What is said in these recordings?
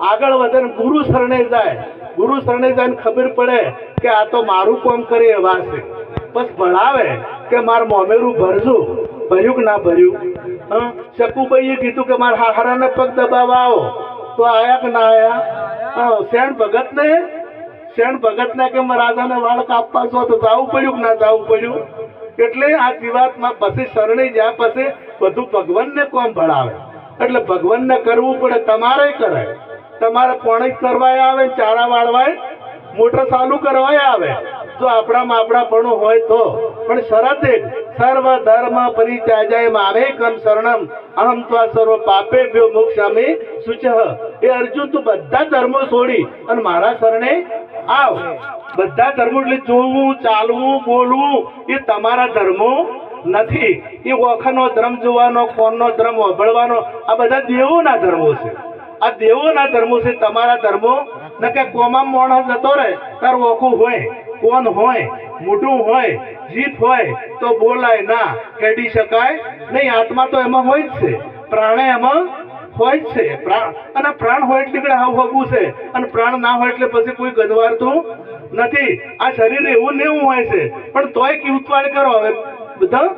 આગળ વધે ગુરુ શરણે જાય, ગુરુ શરણે જાય ને ખબર પડે કે આ તો મારું કોમ કરે એવા છે. બસ ભણાવે કે માર મોમેરું ભરજો, ભર્યું કે ના ભર્યું? શકુભાઈએ કીધું કે મારા હારાને પગ દબાવવા આવો. તો આયા કે ના આયા? શેણ ભગત ને શેણ ભગત ને કે રાજાને વાળ કાપવા છો તો જાવું પડ્યું કે ના જવું પડ્યું? એટલે આ જીવાતમાં પછી શરણે જ્યાં પછી બધું ભગવાનને કોમ ભણાવે. એટલે ભગવાનને કરવું પડે, તમારે કરે તમારે પોણી કરવાય આવે ચારા વાળવાય, મોટર ચાલુ કરવાય આવે. જો આપણામાં આપણાપણું હોય તો. પણ શરત સર્વ ધર્મ પરિત્યાજાય મામેકમ શરણમ, અહમ ત્વા સર્વ પાપે ભ્યો મોક્ષામી સુચહ. એ અર્જુન તું બધા ધર્મો છોડી અને મારા શરણે આવ. બધા ધર્મો એટલે જોવું, ચાલવું, બોલવું, એ તમારા ધર્મો નથી. એ ઓખાનો ધર્મ જોવાનો કોનનો ધર્મ સાંભળવાનો આ બધા દેવોના ધર્મો છે. આ દેવોના ધર્મો છે, તમારા ધર્મો. ન કે કોમા માણસ જતો રહે, તાર ઓખું હોય, કોણ હોય મોઢું હોય, જીભ હોય, તો બોલાય ના કેડી શકાય નહીં. આત્મા તો એમાં હોય જ છે. પ્રાણે એમાં હોય જ છે. પ્રાણ અને પ્રાણ હોય એટલે કડે હાવ હગું છે. અને પ્રાણ ના હોય એટલે પછી કોઈ ગજવારતું નથી. આ શરીર એવું ને એવું હોય છે. પણ તોય કે કરો હવે, બધા.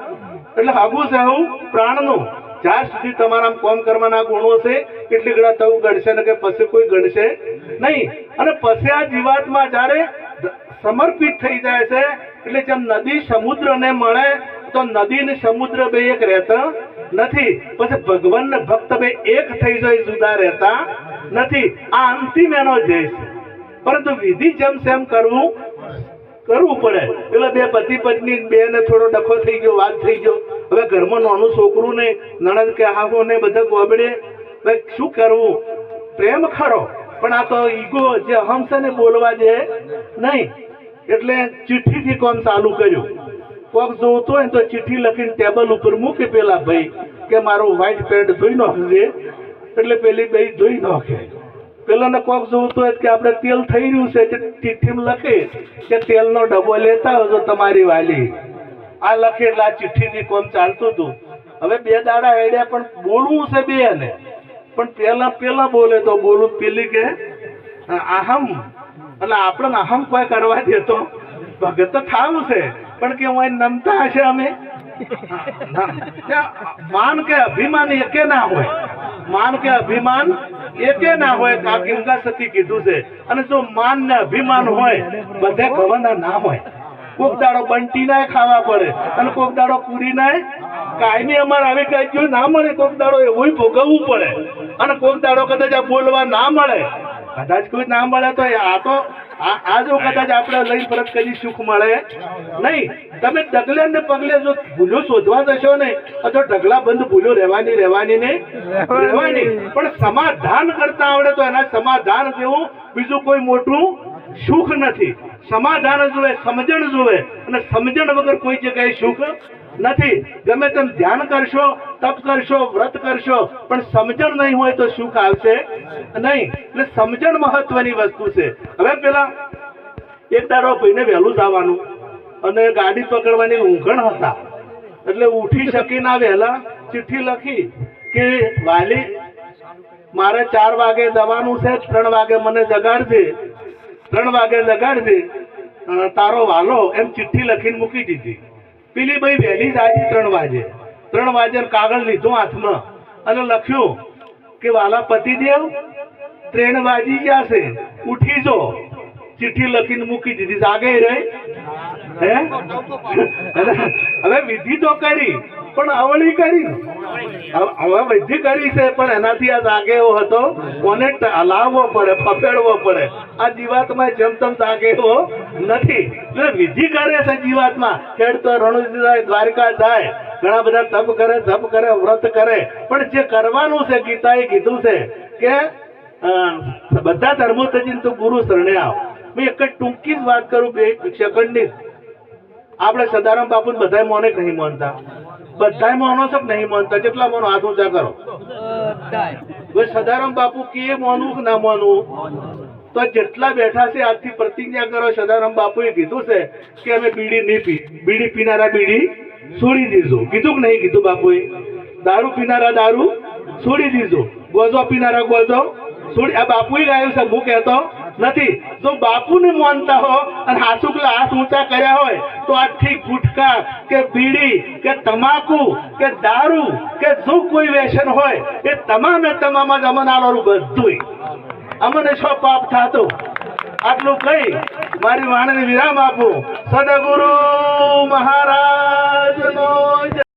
એટલે હાગું છે હું પ્રાણનું. જ્યાં સુધી તમારા કોમ કરવાના ગુણો છે ગળા તવું ગણશે ને કે પછી કોઈ ગણશે નહીં. અને પછી આ જીવાતમાં જ્યારે સમર્પિત થઈ જાય છે, એટલે જેમ નદી સમુદ્રને મળે, તો નદી ને સમુદ્ર બે એક રહેતા નથી. પછી ભગવાન ને ભક્ત બે એક થઈ જાય, જુદા રહેતા નથી. આ અંતિમ એનો જય છે. પરંતુ વિધિ જેમ સેમ કરવું કરવું પડે. એટલે બે પતિ પત્ની બે ને થોડો ડખો થઈ ગયો વાત થઈ ગયો. હવે ઘરમાં નાનું છોકરું ને, નણંદ કે હાહુ ને બધા ગોબડે શું કરવું? પ્રેમ ખરો, પણ આ તો ઈગો જે અહમ ને બોલવા દે નહીં. એટલે ચિઠ્ઠીથી કોમ ચાલુ કર્યું? કોક જોતો હોય તો ચિઠ્ઠી લખીને ટેબલ ઉપર મૂકે પેલા ભાઈ કે મારું વ્હાઈટ પેન્ટ ધોઈ નાખજે. એટલે પેલી ભાઈ ધોઈ નાખે. પેલાને કોક જોતું હોય કે આપણે તેલ થઈ રહ્યું છે તે ચિઠ્ઠીમાં લખે કે તેલનો ડબ્બો લેતા આવજો તમારી વાલી. આ લખે એટલે આ ચિઠ્ઠીથી કોમ ચાલતું હતું? હવે બે દાડા હેડ્યા પણ બોલવું છે બે ને પણ પેલા પેલા બોલે તો બોલું પેલી કે આહમ. એટલે આપણે અહમ કોઈ કરવા દેતો ભગત તો થાવું છે, પણ કે હું નમતા હશે અમે? માન કે અભિમાન એકે ના હોય. માન કે અભિમાન એકે ના હોય આ ગંગા સતી કીધું છે. અને જો માન ને અભિમાન હોય, બધે ગવાના ના હોય. કોક દાડો બંટી નાય ખાવા પડે અને કોક દાડો પૂરી નાય કાયમી અમારે આવી કઈ જો ના મળે કોક દાડો એવું ભોગવવું પડે. અને કોક દાડો કદાચ આ બોલવા ના મળે. કદાચ કોઈ ના મળે તો આ તો આ જો કદાચ આપણે લઈ પરત કદી સુખ મળે. નહીં, તમે ડગલે ને પગલે જો ભૂલો શોધવા જશો ને તો ઢગલા બંધ ભૂલો રહેવાની રહેવાની ને, રહેવાની. પણ સમાધાન કરતા આવડે તો એના સમાધાન જેવું બીજું કોઈ મોટું સુખ નથી. સમાધાન જોવે સમજણ જોવે અને સમજણ વગર કોઈ જગ્યાએ સુખ નથી. ગમે તેમ ધ્યાન કરશો, તપ કરશો, વ્રત કરશો, પણ સમજણ નહીં હોય તો સુખ આવશે નહીં. એટલે સમજણ મહત્વની વસ્તુ છે. હવે પેલા એક દાડો ભાઈને વહેલું જવાનું અને ગાડી પકડવાની ઊંઘણ હતા. એટલે ઉઠી શકીને વહેલા ચિઠ્ઠી લખી કે, વાલી, મારે ચાર વાગે દવાનું છે, ત્રણ વાગે મને જગાડજે. ત્રણ વાગે જગાડજે અ, તારો વાલો એમ ચિઠ્ઠી લખીને મૂકી દીધી. પેલી ભાઈ વહેલી જ આવી ત્રણ વાગે. ત્રણ વાગે કાગળ લીધું હાથમાં અને લખ્યું કે વાલા પતિદેવ ત્રણ વાજી ગયા છે. ઉઠી જો. ચિઠ્ઠી લખીને મૂકી દીધી. જાગે રહી હે? હવે વિધિ તો કરી પણ અવળી કરી. હવે વિધિ કરી છે પણ એનાથી આ જાગે એવો હતો. કોને હલાવવો પડે ફફેડવો પડે. આ જીવાતમાં જમતમ તેમ જાગે એવો નથી. એટલે વિધિ કરે છે જીવાતમાં. ખેડ તો રણુજી જાય દ્વારકા જાય. ઘણા બધા તપ કરે તપ કરે વ્રત કરે. પણ જે કરવાનું છે ગીતાએ કીધું છે કે બધા ધર્મો થઈને તું ગુરુ શરણે આવ. મેં એક જ ટૂંકી જ વાત કરું બે સેકન્ડની. આપણે સદારામ બાપુ બધાય મોને નહીં માનતા? બધાય મોનો છો નહીં માનતા? કેટલા મોનો હાથ ઊંચા કરો. સદારામ બાપુ કે મોનું કે ના માનવું તો જેટલા બેઠા છે, આજથી પ્રતિજ્ઞા કરો, સદારામ બાપુએ કીધું છે કે અમે બીડી નહીં પી, બીડી પીનારા બીડી છોડી દીધું. કીધું કે નહીં? કીધું બાપુએ. દારૂ પીનારા દારૂ છોડી દીધું. ગોજો પીનારા ગોજો છોડી આ બાપુએ ગાયું છે, હું કહેતો નથી. જો બાપુને માનતા હો અને હાસુકલા હાથ ઊંચા કર્યા હોય, તો આજથી ગુટકા કે બીડી કે તમાકુ કે દારૂ કે જો કોઈ વ્યસન હોય, એ તમામે તમામ જ અમને બધું અમને શો પાપ થતો? આટલું કહી મારી વાણીને વિરામ આપું. સદગુરુ મહારાજ